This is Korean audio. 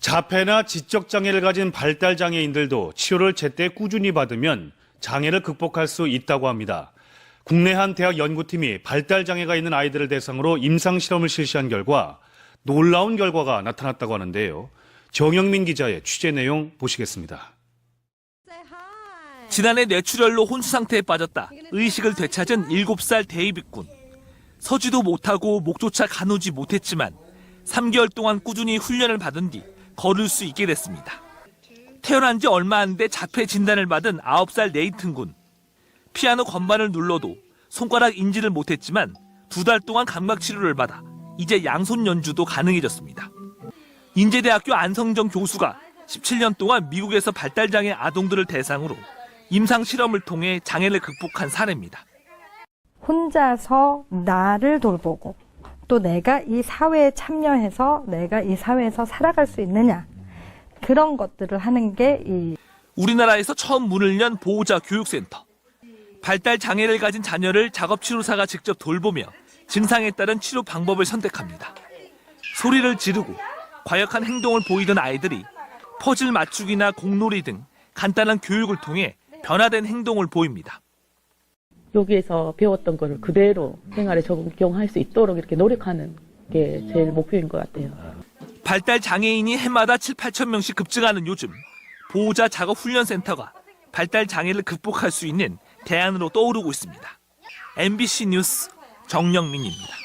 자폐나 지적 장애를 가진 발달 장애인들도 치료를 제때 꾸준히 받으면 장애를 극복할 수 있다고 합니다. 국내 한 대학 연구팀이 발달 장애가 있는 아이들을 대상으로 임상 실험을 실시한 결과 놀라운 결과가 나타났다고 하는데요. 정영민 기자의 취재 내용 보시겠습니다. 지난해 뇌출혈로 혼수 상태에 빠졌다 의식을 되찾은 7살 데이비군. 서지도 못하고 목조차 가누지 못했지만 3개월 동안 꾸준히 훈련을 받은 뒤 걸을 수 있게 됐습니다. 태어난 지 얼마 안 돼 자폐 진단을 받은 9살 네이튼 군. 피아노 건반을 눌러도 손가락 인지를 못했지만 두 달 동안 감각 치료를 받아 이제 양손 연주도 가능해졌습니다. 인제대학교 안성정 교수가 17년 동안 미국에서 발달장애 아동들을 대상으로 임상 실험을 통해 장애를 극복한 사례입니다. 혼자서 나를 돌보고 또 내가 이 사회에 참여해서 내가 이 사회에서 살아갈 수 있느냐 그런 것들을 하는 게 이 우리나라에서 처음 문을 연 보호자 교육센터. 발달 장애를 가진 자녀를 작업 치료사가 직접 돌보며 증상에 따른 치료 방법을 선택합니다. 소리를 지르고 과역한 행동을 보이던 아이들이 퍼즐 맞추기나 공놀이 등 간단한 교육을 통해 변화된 행동을 보입니다. 여기에서 배웠던 거를 그대로 생활에 적용할 수 있도록 이렇게 노력하는 게 제일 목표인 것 같아요. 발달 장애인이 해마다 7, 8천 명씩 급증하는 요즘 보호자 작업 훈련 센터가 발달 장애를 극복할 수 있는 대안으로 떠오르고 있습니다. MBC 뉴스 정영민입니다.